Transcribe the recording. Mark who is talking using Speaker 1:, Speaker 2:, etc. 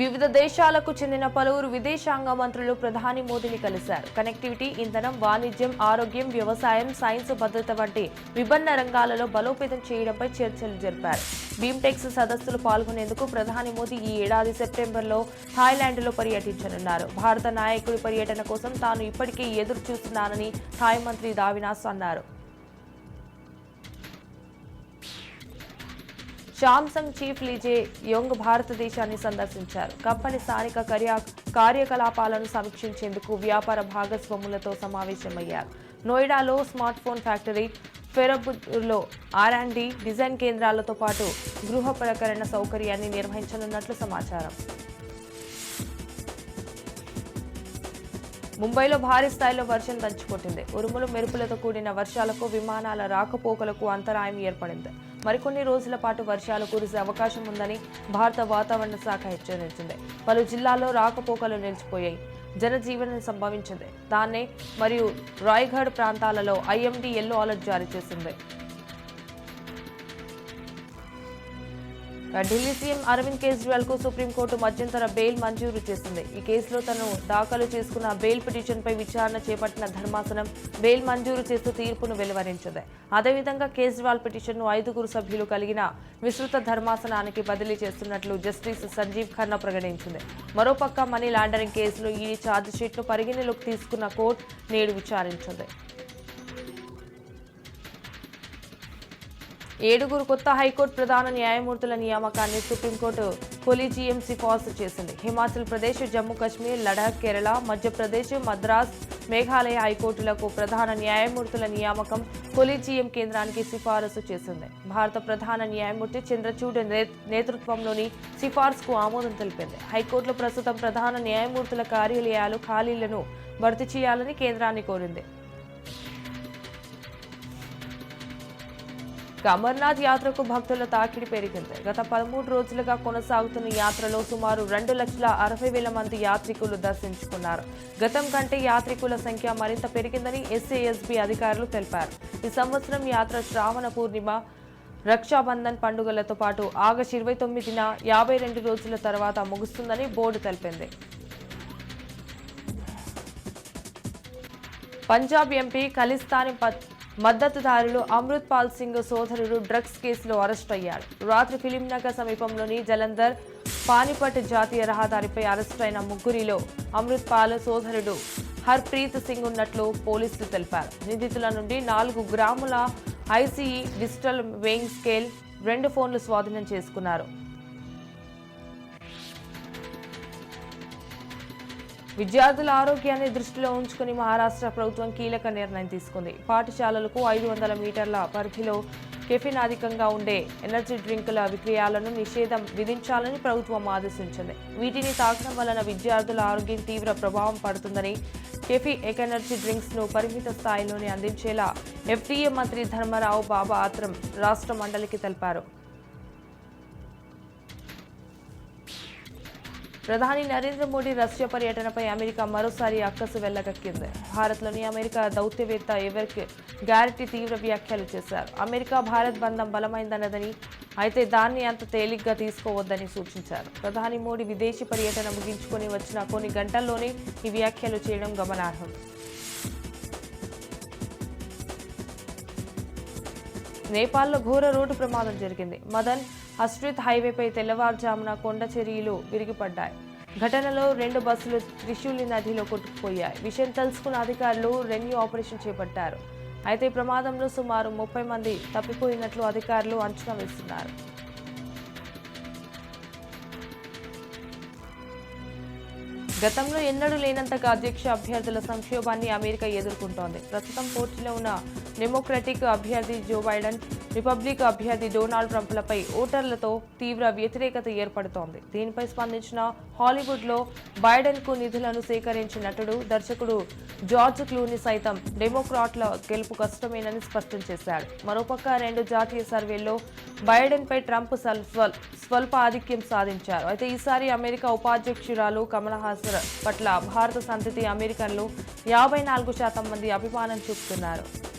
Speaker 1: వివిధ దేశాలకు చెందిన పలువురు విదేశాంగ మంత్రులు ప్రధాని మోదీని కలిశారు. కనెక్టివిటీ ఇంధనం వాణిజ్యం ఆరోగ్యం వ్యవసాయం సైన్స్ భద్రత వంటి విభిన్న రంగాలలో బలోపేతం చేయడంపై చర్చలు జరిపారు. బీమ్టెక్స్ సదస్సులు పాల్గొనేందుకు ప్రధాని మోదీ ఈ ఏడాది సెప్టెంబర్లో థాయిలాండ్లో పర్యటించనున్నారు. భారత నాయకుడి పర్యటన కోసం తాను ఇప్పటికే ఎదురు చూస్తున్నానని థాయ్ మంత్రి దావినాస్ అన్నారు. శాంసంగ్ చీఫ్ లీజే యోంగ్ భారతదేశాన్ని సందర్శించారు. కంపెనీ స్థానిక కార్య కార్యకలాపాలను సమీక్షించేందుకు వ్యాపార భాగస్వాములతో సమావేశమయ్యారు. నోయిడాలో స్మార్ట్ ఫోన్ ఫ్యాక్టరీ ఫెరబులో ఆర్ అండ్ డి డిజైన్ కేంద్రాలతో పాటు గృహ ప్రకరణ సౌకర్యాన్ని నిర్వహించనున్నట్లు సమాచారం. ముంబైలో భారీ స్థాయిలో వర్షం దంచుకొట్టింది. ఉరుములు మెరుపులతో కూడిన వర్షాలకు విమానాల రాకపోకలకు అంతరాయం ఏర్పడింది. మరికొన్ని రోజుల పాటు వర్షాలు కురిసే అవకాశం ఉందని భారత వాతావరణ శాఖ హెచ్చరించింది. పలు జిల్లాల్లో రాకపోకలు నిలిచిపోయాయి. జనజీవనం సంభవించింది. దాన్నే మరియు రాయ్గఢ్ ప్రాంతాలలో ఐఎండీ ఎల్లో అలర్ట్ జారీ చేసింది. ఢిల్లీ సీఎం అరవింద్ కేజ్రీవాల్కు సుప్రీంకోర్టు మధ్యంతర బెయిల్ మంజూరు చేసింది. ఈ కేసులో తను దాఖలు చేసుకున్న బెయిల్ పిటిషన్పై విచారణ చేపట్టిన ధర్మాసనం బెయిల్ మంజూరు చేస్తూ తీర్పును వెలువరించింది. అదేవిధంగా కేజ్రీవాల్ పిటిషన్ను ఐదుగురు సభ్యులు కలిగిన విస్తృత ధర్మాసనానికి బదిలీ చేస్తున్నట్లు జస్టిస్ సంజీవ్ ఖన్నా ప్రకటించింది. మరోపక్క మనీ లాండరింగ్ కేసులో ఈ ఛార్జిషీట్ను పరిగణలోకి తీసుకున్న కోర్టు నేడు విచారించింది. ఏడుగురు కొత్త హైకోర్టు ప్రధాన న్యాయమూర్తుల నియామకాన్ని సుప్రీంకోర్టు కొలీజియం సిఫార్సు చేసింది. హిమాచల్ ప్రదేశ్ జమ్మూ కాశ్మీర్ లడాక్ కేరళ మధ్యప్రదేశ్ మద్రాస్ మేఘాలయ హైకోర్టులకు ప్రధాన న్యాయమూర్తుల నియామకం కొలీజియం కేంద్రానికి సిఫారసు చేసింది. భారత ప్రధాన న్యాయమూర్తి చంద్రచూడ్ నే- నేతృత్వంలోని సిఫార్సుకు ఆమోదం తెలిపింది. హైకోర్టులో ప్రస్తుతం ప్రధాన న్యాయమూర్తుల కార్యాలయాలు ఖాళీలను భర్తీ చేయాలని కేంద్రాన్ని కోరింది. ఇక అమర్నాథ్ యాత్రకు భక్తుల తాకిడి పెరిగింది. గత పదమూడు రోజులుగా కొనసాగుతున్న యాత్రలో సుమారు రెండు లక్షల అరవై వేల మంది యాత్రికులు దర్శించుకున్నారు. గతం కంటే యాత్రికుల సంఖ్య మరింత పెరిగిందని ఎస్ఏఎస్బి అధికారులు తెలిపారు. ఈ సంవత్సరం యాత్ర శ్రావణ పూర్ణిమ రక్షాబంధన్ పండుగలతో పాటు ఆగస్టు ఇరవై తొమ్మిదిన యాభై రెండు రోజుల తర్వాత ముగుస్తుందని బోర్డు తెలిపింది. పంజాబ్ ఎంపీ ఖలిస్తాని మద్దతుదారులు అమృత్ పాల్ సింగ్ సోదరుడు డ్రగ్స్ కేసులో అరెస్ట్ అయ్యాడు. రాత్రి ఫిలింనగర్ సమీపంలోని జలంధర్ పానిపట్ జాతీయ రహదారిపై అరెస్ట్ అయిన ముగ్గురిలో అమృత్ పాల్ సోదరుడు హర్ప్రీత్ సింగ్ ఉన్నట్లు పోలీసులు తెలిపారు. నిందితుల నుండి నాలుగు గ్రాముల ఐసీఈ డిజిటల్ వెయింగ్ స్కేల్ రెండు ఫోన్లు స్వాధీనం చేసుకున్నారు. విద్యార్థుల ఆరోగ్యాన్ని దృష్టిలో ఉంచుకుని మహారాష్ట్ర ప్రభుత్వం కీలక నిర్ణయం తీసుకుంది. పాఠశాలలకు ఐదు వందల మీటర్ల పరిధిలో కెఫిన్ అధికంగా ఉండే ఎనర్జీ డ్రింకుల విక్రయాలను నిషేధం విధించాలని ప్రభుత్వం ఆదేశించింది. వీటిని తాగడం వలన విద్యార్థుల ఆరోగ్యం తీవ్ర ప్రభావం పడుతుందని కెఫీ ఎనర్జీ డ్రింక్స్ను పరిమిత స్థాయిలోనే అందించేలా ఎఫ్డీఏ మంత్రి ధర్మరావు బాబా ఆత్రం రాష్ట్ర మండలికి తెలిపారు. ప్రధాని నరేంద్ర మోడీ రష్యా పర్యటనపై అమెరికా మరోసారి అక్కసు వెళ్ళగక్కింది భారత్లోని అమెరికా దౌత్యవేత్త ఎవరిక్ గ్యారటీ తీవ్ర వ్యాఖ్యలు చేశారు. అమెరికా భారత్ బంధం బలమైందన్నదని అయితే దాన్ని అంత తేలిగ్గా తీసుకోవద్దని సూచించారు. ప్రధాని మోడీ విదేశీ పర్యటన ముగించుకొని వచ్చిన కొన్ని గంటల్లోనే ఈ వ్యాఖ్యలు చేయడం గమనార్హం. నేపాల్లో ఘోర రోడ్డు ప్రమాదం జరిగింది. మదన్ హస్ట్రిత్ హైవేపై తెల్లవారుజామున కొండ చర్యలు విరిగిపడ్డాయి. ఘటనలో రెండు బస్సులు త్రిశూలి నదిలో కొట్టుకుపోయాయి. విషయం తెలుసుకున్న అధికారులు రెన్యూ ఆపరేషన్ చేపట్టారు. అయితే ప్రమాదంలో సుమారు ముప్పై మంది తప్పిపోయినట్లు అధికారులు అంచనా వేస్తున్నారు. గతంలో ఎన్నడూ లేనంతగా అధ్యక్ష అభ్యర్థుల సంక్షోభాన్ని అమెరికా ఎదుర్కొంటోంది. ప్రస్తుతం పోటీలో ఉన్న డెమోక్రటిక్ అభ్యర్థి జో బైడెన్ రిపబ్లిక్ అభ్యర్థి డొనాల్డ్ ట్రంప్లపై ఓటర్లతో తీవ్ర వ్యతిరేకత ఏర్పడుతోంది. దీనిపై స్పందించిన హాలీవుడ్లో బైడెన్కు నిధులను సేకరించిన నటుడు దర్శకుడు జార్జ్ క్లూని సైతం డెమోక్రాట్ల గెలుపు కష్టమేనని స్పష్టం చేశాడు. మరోపక్క రెండు జాతీయ సర్వేల్లో బైడెన్పై ట్రంప్ స్వల్- స్వల్ప ఆధిక్యం సాధించారు. అయితే ఈసారి అమెరికా ఉపాధ్యక్షురాలు కమలా హాసన్ పట్ల భారత సంతతి అమెరికన్లు యాభై నాలుగు శాతం మంది అభిమానం చూపుతున్నారు.